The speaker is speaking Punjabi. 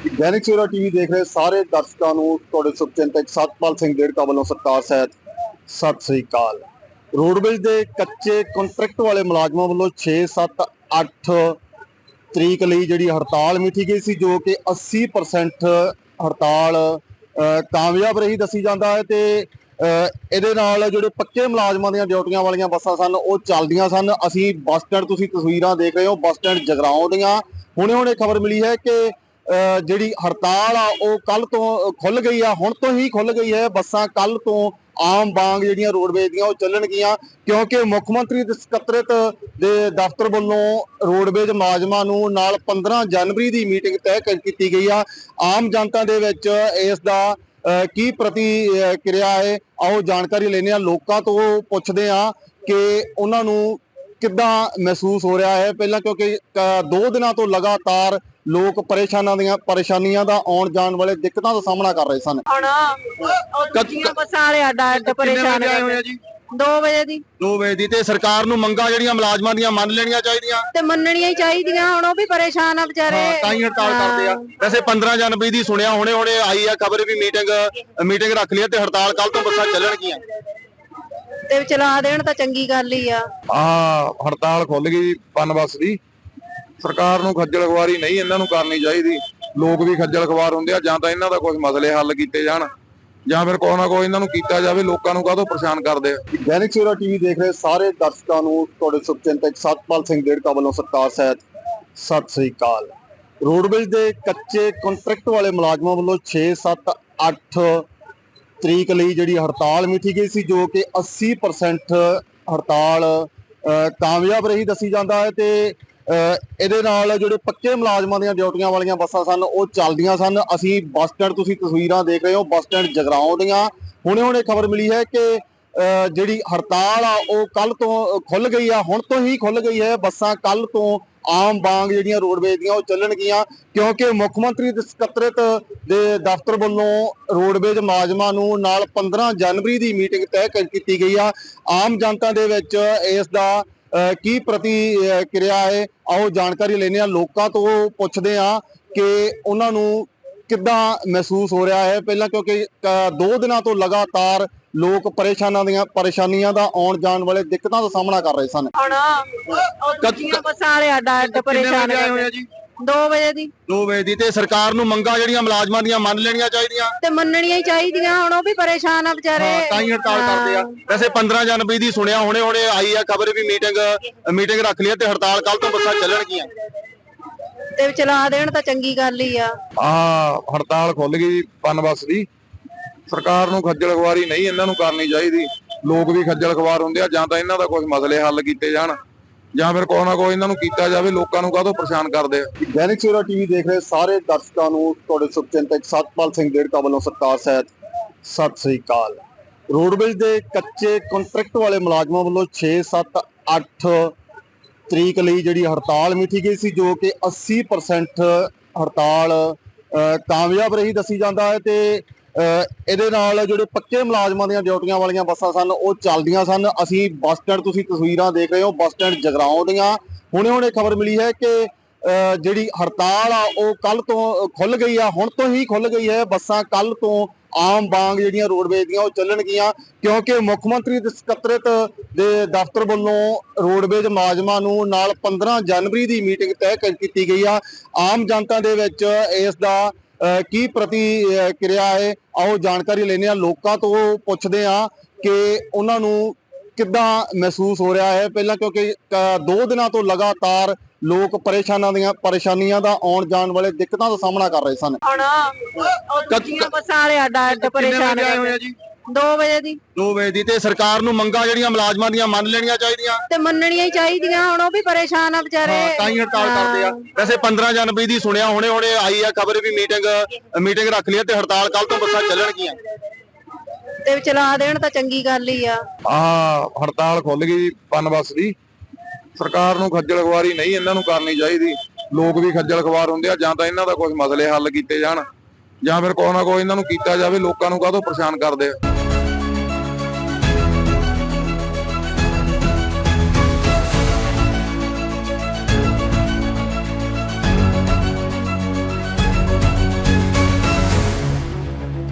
ਦੈਨਿਕ ਸਵੇਰਾ ਟੀਵੀ ਦੇਖ ਰਹੇ ਸਾਰੇ ਦਰਸ਼ਕਾਂ ਨੂੰ ਤੁਹਾਡੇ ਸੁਖਚਿੰਤਕ ਸਤਪਾਲ ਸਿੰਘ ਡੇੜਕਾ ਵੱਲੋਂ ਸਤਿਕਾਰ ਸਹਿਤ ਸਤਿ ਸ੍ਰੀ ਅਕਾਲ। ਰੋਡਵੇਜ਼ ਦੇ ਕੱਚੇ ਕੰਟਰੈਕਟ ਵਾਲੇ ਮੁਲਾਜ਼ਮਾਂ ਵੱਲੋਂ 6 7 8 ਤਰੀਕ ਲਈ ਜਿਹੜੀ ਹੜਤਾਲ ਮਿੱਥੀ ਗਈ ਸੀ ਜੋ ਕਿ 80% ਹੜਤਾਲ ਕਾਮਯਾਬ ਰਹੀ ਦੱਸੀ ਜਾਂਦਾ ਹੈ ਤੇ ਅ, ਇਹਦੇ ਨਾਲ ਜਿਹੜੇ ਪੱਕੇ ਮੁਲਾਜ਼ਮਾਂ ਦੀਆਂ ਡਿਊਟੀਆਂ ਵਾਲੀਆਂ ਬੱਸਾਂ ਸਨ ਉਹ ਚੱਲਦੀਆਂ ਸਨ। ਅਸੀਂ ਬੱਸ ਸਟੈਂਡ ਤੁਸੀਂ ਤਸਵੀਰਾਂ ਦੇਖ ਰਹੇ ਹੋ ਬੱਸ ਸਟੈਂਡ ਜਗਰਾਉਂ ਦੀਆਂ। ਹੁਣੇ ਹੁਣੇ ਖਬਰ ਮਿਲੀ ਹੈ ਕਿ ਜਿਹੜੀ ਹੜਤਾਲ ਆ, ਉਹ ਕੱਲ ਤੋਂ ਖੁੱਲ ਗਈ ਆ, ਹੁਣ ਤੋਂ ਹੀ ਖੁੱਲ ਗਈ ਹੈ। ਬੱਸਾਂ ਕੱਲ ਤੋਂ ਆਮ ਵਾਂਗ ਜਿਹੜੀਆਂ ਰੋਡਵੇਜ਼ ਦੀਆਂ ਉਹ ਚੱਲਣਗੀਆਂ ਕਿਉਂਕਿ ਮੁੱਖ ਮੰਤਰੀ ਦੇ ਸਕੱਤਰੇਤ ਦੇ ਦਫ਼ਤਰ ਵੱਲੋਂ ਰੋਡਵੇਜ਼ ਮੁਲਾਜ਼ਮਾਂ ਨੂੰ ਨਾਲ 15 ਜਨਵਰੀ ਦੀ ਮੀਟਿੰਗ ਤੈਅ ਕੀਤੀ ਗਈ ਆ। ਆਮ ਜਨਤਾ ਦੇ ਵਿੱਚ ਇਸ ਦਾ ਕੀ ਪ੍ਰਤੀ ਕਿਰਿਆ ਹੈ, ਆਓ ਜਾਣਕਾਰੀ ਲੈਣੇ ਆ ਲੋਕਾਂ ਤੋਂ ਪੁੱਛਦੇ ਆ ਕਿ ਉਹਨਾਂ ਨੂੰ ਕਿੱਦਾਂ ਮਹਿਸੂਸ ਹੋ ਰਿਹਾ ਹੈ? ਪਹਿਲਾਂ ਕਿਉਂਕਿ ਦੋ ਦਿਨਾਂ ਤੋਂ ਲਗਾਤਾਰ ਲੋਕ ਪਰੇਸ਼ਾਨਾਂ ਦੀਆਂ ਪਰੇਸ਼ਾਨੀਆਂ ਦਾ ਆਉਣ ਜਾਣ ਵਾਲੇ ਦਿੱਕਤਾਂ ਦਾ ਸਾਹਮਣਾ ਕਰ ਰਹੇ ਸਨ। ਹੁਣ ਦੂਜੀਆਂ ਬੱਸਾਂ ਵਾਲੇ ਅੱਡਾ ਅੱਡ ਪਰੇਸ਼ਾਨ ਕਰਦੇ ਜੀ? 2 ਵਜੇ ਦੀ। 2 ਵਜੇ ਦੀ ਤੇ ਸਰਕਾਰ ਨੂੰ ਮੰਗਾਂ ਜਿਹੜੀਆਂ ਮੁਲਾਜ਼ਮਾਂ ਦੀਆਂ ਮੰਨ ਲੈਣੀਆਂ ਚਾਹੀਦੀਆਂ। ਤੇ ਮੰਨਣੀਆਂ ਹੀ ਚਾਹੀਦੀਆਂ ਹੁਣ ਉਹ ਵੀ ਪਰੇਸ਼ਾਨ ਆ ਵਿਚਾਰੇ। ਹਾਂ, ਤਾਂ ਹੀ ਹੜਤਾਲ ਕਰਦੇ ਆ। ਵੈਸੇ 15 ਜਨਵਰੀ ਦੀ ਸੁਣਿਆ ਹੁਣੇ ਹੁਣੇ ਆਈ ਆ ਖਬਰ ਵੀ ਮੀਟਿੰਗ ਮੀਟਿੰਗ ਰੱਖ ਲਈ ਤੇ ਹੜਤਾਲ ਕੱਲ ਤੋਂ ਬੱਸਾਂ ਚੱਲਣਗੀਆਂ। ਤੇ ਚਲਾ ਦੇਣ ਤਾਂ ਚੰਗੀ ਗੱਲ ਹੀ ਆ। ਆ ਹੜਤਾਲ ਖੁੱਲ ਗਈ ਪਨ ਬੱਸ ਦੀ। ਸਰਕਾਰ ਨੂੰ ਖੱਜਲ ਖਵਾਰੀ ਨਹੀਂ ਇਹਨਾਂ ਨੂੰ ਕਰਨੀ ਚਾਹੀਦੀ। ਲੋਕ ਵੀ ਖੱਜਲ ਖਵਾਰ ਹੁੰਦੇ ਆ ਜਾਂ ਤਾਂ ਇਹਨਾਂ ਦਾ ਕੁਝ ਮਸਲੇ ਹੱਲ ਕੀਤੇ ਜਾਣ ਜਾਂ ਫਿਰ ਕੋਈ ਨਾ ਕੋਈ ਇਹਨਾਂ ਨੂੰ ਕੀਤਾ ਜਾਵੇ ਲੋਕਾਂ ਨੂੰ ਕਾਹਤੋਂ ਪਰੇਸ਼ਾਨ ਕਰਦੇ ਆ? ਦੈਨਿਕ ਸਵੇਰਾ ਟੀਵੀ ਦੇਖ ਰਹੇ ਸਾਰੇ ਦਰਸ਼ਕਾਂ ਨੂੰ ਤੁਹਾਡੇ ਸੁਖਚਿੰਤਕ ਸਤਪਾਲ ਸਿੰਘ ਡੇੜਕਾ ਵੱਲੋਂ ਸਤਿਕਾਰ ਸਹਿਤ ਸਤਿ ਸ੍ਰੀ ਅਕਾਲ। ਰੋਡਵੇਜ਼ ਦੇ ਕੱਚੇ ਕੰਟਰੈਕਟ ਵਾਲੇ ਮੁਲਾਜ਼ਮਾਂ ਵੱਲੋਂ 6 7 8 ਤਰੀਕ ਲਈ ਜਿਹੜੀ ਹੜਤਾਲ ਮਿੱਥੀ ਗਈ ਸੀ ਜੋ ਕਿ 80% ਹੜਤਾਲ ਕਾਮਯਾਬ ਰਹੀ ਦੱਸੀ ਜਾਂਦਾ ਹੈ ਤੇ ਇਹਦੇ ਨਾਲ ਜਿਹੜੇ ਪੱਕੇ ਮੁਲਾਜ਼ਮਾਂ ਦੀਆਂ ਡਿਊਟੀਆਂ ਵਾਲੀਆਂ ਬੱਸਾਂ ਸਨ ਉਹ ਚੱਲਦੀਆਂ ਸਨ। ਅਸੀਂ ਬੱਸ ਸਟੈਂਡ ਤੁਸੀਂ ਤਸਵੀਰਾਂ ਦੇਖ ਰਹੇ ਹੋ ਬੱਸ ਸਟੈਂਡ ਜਗਰਾਉਂ ਦੀਆਂ। ਹੁਣੇ ਹੁਣੇ ਖਬਰ ਮਿਲੀ ਹੈ ਕਿ ਅ, ਜਿਹੜੀ ਹੜਤਾਲ ਆ ਉਹ ਕੱਲ ਤੋਂ ਖੁੱਲ ਗਈ ਆ ਹੁਣ ਤੋਂ ਹੀ ਖੁੱਲ ਗਈ ਹੈ। ਬੱਸਾਂ ਕੱਲ ਤੋਂ ਆਮ ਵਾਂਗ ਜਿਹੜੀਆਂ ਰੋਡਵੇਜ਼ ਦੀਆਂ ਉਹ ਚੱਲਣਗੀਆਂ ਕਿਉਂਕਿ ਮੁੱਖ ਮੰਤਰੀ ਦੇ ਸਕੱਤਰੇਤ ਦੇ ਦਫ਼ਤਰ ਵੱਲੋਂ ਰੋਡਵੇਜ਼ ਮੁਲਾਜ਼ਮਾਂ ਨੂੰ ਨਾਲ 15 ਜਨਵਰੀ ਦੀ ਮੀਟਿੰਗ ਤੈਅ ਕੀਤੀ ਗਈ ਆ। ਆਮ ਜਨਤਾ ਦੇ ਵਿੱਚ ਇਸ ਦਾ ਕੀ ਪ੍ਰਤੀ ਕਿਰਿਆ ਹੈ ਆਓ ਜਾਣਕਾਰੀ ਲੈਣੇ ਆ ਲੋਕਾਂ ਤੋਂ ਪੁੱਛਦੇ ਆ ਕਿ ਉਹਨਾਂ ਨੂੰ ਕਿੱਦਾਂ ਮਹਿਸੂਸ ਹੋ ਰਿਹਾ ਹੈ। ਪਹਿਲਾਂ ਕਿਉਂਕਿ ਅ, ਦੋ ਦਿਨਾਂ ਤੋਂ ਲਗਾਤਾਰ ਲੋਕ ਪਰੇਸ਼ਾਨਾਂ ਦੀਆਂ ਪਰੇਸ਼ਾਨੀਆਂ ਦਾ ਆਉਣ ਜਾਣ ਵਾਲੇ ਦਿੱਕਤਾਂ ਦਾ ਸਾਹਮਣਾ ਕਰ ਰਹੇ ਸਨ। ਹੁਣ ਉਹ ਦੂਜੀਆਂ ਬੱਸਾਂ ਵਾਲੇ ਅੱਡਾ ਅੱਡ ਪਰੇਸ਼ਾਨ ਕਰਦੇ। ਜੀ? 2 ਵਜੇ ਦੀ। 2 ਵਜੇ ਦੀ ਤੇ ਸਰਕਾਰ ਨੂੰ ਮੰਗਾਂ ਜਿਹੜੀਆਂ ਮੁਲਾਜ਼ਮਾਂ ਦੀਆਂ ਮੰਨ ਲੈਣੀਆਂ ਚਾਹੀਦੀਆਂ। ਤੇ ਮੰਨਣੀਆਂ ਹੀ ਚਾਹੀਦੀਆਂ ਹੁਣ ਉਹ ਵੀ ਪਰੇਸ਼ਾਨ ਆ ਵਿਚਾਰੇ। ਹਾਂ, ਤਾਂ ਹੀ ਹੜਤਾਲ ਕਰਦੇ ਆ। ਵੈਸੇ 15 ਜਨਵਰੀ ਦੀ ਸੁਣਿਆ ਹੁਣੇ ਹੁਣੇ ਆਈ ਆ ਖਬਰ ਵੀ ਮੀਟਿੰਗ ਮੀਟਿੰਗ ਰੱਖ ਲਈ ਤੇ ਹੜਤਾਲ ਕੱਲ ਤੋਂ ਬੱਸਾਂ ਚੱਲਣਗੀਆਂ। ਤੇ ਚਲਾ ਦੇਣ ਤਾਂ ਚੰਗੀ ਗੱਲ ਹੀ ਆ। ਆ ਹੜਤਾਲ ਖੁੱਲ ਗਈ ਪਨ ਬੱਸ ਦੀ। ਸਰਕਾਰ ਨੂੰ ਖੱਜਲ ਖਵਾਰੀ ਨਹੀਂ ਇਹਨਾਂ ਨੂੰ ਕਰਨੀ ਚਾਹੀਦੀ। ਲੋਕ ਵੀ ਖੱਜਲ ਖਵਾਰ ਹੁੰਦੇ ਆ ਜਾਂ ਤਾਂ ਇਹਨਾਂ ਦਾ ਕੋਈ ਮਸਲੇ ਹੱਲ ਕੀਤੇ ਜਾਣ ਜਾਂ ਫਿਰ ਕੋਈ ਨਾ ਕੋਈ ਇਹਨਾਂ ਨੂੰ ਕੀਤਾ ਜਾਵੇ ਲੋਕਾਂ ਨੂੰ ਕਾਹਤੋਂ ਪਰੇਸ਼ਾਨ ਕਰਦੇ ਆ? ਦੈਨਿਕ ਸਵੇਰਾ ਟੀਵੀ ਦੇਖ ਰਹੇ ਸਾਰੇ ਦਰਸ਼ਕਾਂ ਨੂੰ ਤੁਹਾਡੇ ਸੁਖਚਿੰਤਕ ਸਤਪਾਲ ਸਿੰਘ ਡੇੜਕਾ ਵੱਲੋਂ ਸਤਿਕਾਰ ਸਹਿਤ ਸਤਿ ਸ੍ਰੀ ਅਕਾਲ। ਰੋਡਵੇਜ਼ ਦੇ ਕੱਚੇ ਕੰਟਰੈਕਟ ਵਾਲੇ ਮੁਲਾਜ਼ਮਾਂ ਵੱਲੋਂ 6 7 8 ਤਰੀਕ ਲਈ ਜਿਹੜੀ ਹੜਤਾਲ ਮਿੱਥੀ ਗਈ ਸੀ ਜੋ ਕਿ 80% ਹੜਤਾਲ ਅ, ਕਾਮਯਾਬ ਰਹੀ ਦੱਸੀ ਜਾਂਦਾ ਹੈ ਤੇ ਇਹਦੇ ਨਾਲ ਜਿਹੜੇ ਪੱਕੇ ਮੁਲਾਜ਼ਮਾਂ ਦੀਆਂ ਡਿਊਟੀਆਂ ਵਾਲੀਆਂ ਬੱਸਾਂ ਸਨ, ਉਹ ਚੱਲਦੀਆਂ ਸਨ। ਅਸੀਂ ਬੱਸ ਸਟੈਂਡ ਤੁਸੀਂ ਤਸਵੀਰਾਂ ਦੇਖ ਰਹੇ ਹੋ, ਬੱਸ ਸਟੈਂਡ ਜਗਰਾਉਂ ਦੀਆਂ। ਹੁਣੇ ਹੁਣੇ ਖਬਰ ਮਿਲੀ ਹੈ ਕਿ ਜਿਹੜੀ ਹੜਤਾਲ ਆ, ਉਹ ਕੱਲ ਤੋਂ ਖੁੱਲ ਗਈ ਆ। ਹੁਣ ਤੋਂ ਹੀ ਖੁੱਲ ਗਈ ਹੈ। ਬੱਸਾਂ ਕੱਲ ਤੋਂ ਆਮ ਵਾਂਗ ਜਿਹੜੀਆਂ ਰੋਡਵੇਜ਼ ਦੀਆਂ, ਉਹ ਚੱਲਣਗੀਆਂ। ਕਿਉਂਕਿ ਮੁੱਖ ਮੰਤਰੀ ਦੇ ਸਕੱਤਰੇਤ ਦੇ ਦਫ਼ਤਰ ਵੱਲੋਂ ਰੋਡਵੇਜ਼ ਮੁਲਾਜ਼ਮਾਂ ਨੂੰ ਨਾਲ 15 ਜਨਵਰੀ ਦੀ ਮੀਟਿੰਗ ਤੈਅ ਕੀਤੀ ਗਈ ਆ। ਆਮ ਜਨਤਾ ਦੇ ਵਿੱਚ ਇਸ ਦਾ ਕੀ ਪ੍ਰਤੀ ਅ, ਕਿਰਿਆ ਹੈ? ਆਓ ਜਾਣਕਾਰੀ ਲੈਣੇ ਆ ਲੋਕਾਂ ਤੋਂ ਪੁੱਛਦੇ ਆ ਕਿ ਉਹਨਾਂ ਨੂੰ ਕਿੱਦਾਂ ਮਹਿਸੂਸ ਹੋ ਰਿਹਾ ਹੈ। ਪਹਿਲਾਂ ਕਿਉਂਕਿ ਦੋ ਦਿਨਾਂ ਤੋਂ ਲਗਾਤਾਰ ਲੋਕ ਪਰੇਸ਼ਾਨਾਂ ਦੀਆਂ ਪਰੇਸ਼ਾਨੀਆਂ ਦਾ ਆਉਣ ਜਾਣ ਵਾਲੇ ਦਿੱਕਤਾਂ ਦਾ ਸਾਹਮਣਾ ਕਰ ਰਹੇ ਸਨ। ਹੁਣ ਬੱਸਾਂ ਵਾਲੇ ਅੱਡ ਪਰੇਸ਼ਾਨ ਕਰਦੇ ਜੀ? 2 ਵਜੇ ਦੀ। 2 ਵਜੇ ਦੀ ਤੇ ਸਰਕਾਰ ਨੂੰ ਮੰਗਾਂ ਜਿਹੜੀਆਂ ਮੁਲਾਜ਼ਮਾਂ ਦੀਆਂ ਮੰਨ ਲੈਣੀਆਂ ਚਾਹੀਦੀਆਂ। ਤੇ ਮੰਨਣੀਆਂ ਹੀ ਚਾਹੀਦੀਆਂ ਹੁਣ ਉਹ ਵੀ ਪਰੇਸ਼ਾਨ ਆ ਵਿਚਾਰੇ। ਹਾਂ, ਤਾਂ ਹੀ ਹੜਤਾਲ ਕਰਦੇ ਆ। ਵੈਸੇ 15 ਜਨਵਰੀ ਦੀ ਸੁਣਿਆ ਹੁਣੇ ਹੁਣੇ ਆਈ ਆ ਖਬਰ ਵੀ ਮੀਟਿੰਗ ਮੀਟਿੰਗ ਰੱਖ ਲਈ ਤੇ ਹੜਤਾਲ ਕੱਲ ਤੋਂ ਬੱਸਾਂ ਚੱਲਣਗੀਆਂ। ਤੇ ਚਲਾ ਦੇਣ ਤਾਂ ਚੰਗੀ ਗੱਲ ਹੀ ਆ। ਆ ਹੜਤਾਲ ਖੁੱਲ ਗਈ ਪਨ ਬੱਸ ਦੀ। ਸਰਕਾਰ ਨੂੰ ਖੱਜਲ ਖਵਾਰੀ ਨਹੀਂ ਇਹਨਾਂ ਨੂੰ ਕਰਨੀ ਚਾਹੀਦੀ। ਲੋਕ ਵੀ ਖੱਜਲ ਖਵਾਰ ਹੁੰਦੇ ਆ ਜਾਂ ਤਾਂ ਇਹਨਾਂ ਦਾ ਕੁਝ ਮਸਲੇ ਹੱਲ ਕੀਤੇ ਜਾਣ ਜਾਂ ਫਿਰ ਕੋਈ ਨਾ ਕੋਈ ਇਹਨਾਂ ਨੂੰ ਕੀਤਾ ਜਾਵੇ ਲੋਕਾਂ ਨੂੰ ਕਾਹਤੋਂ ਪਰੇਸ਼ਾਨ ਕਰਦੇ ਆ?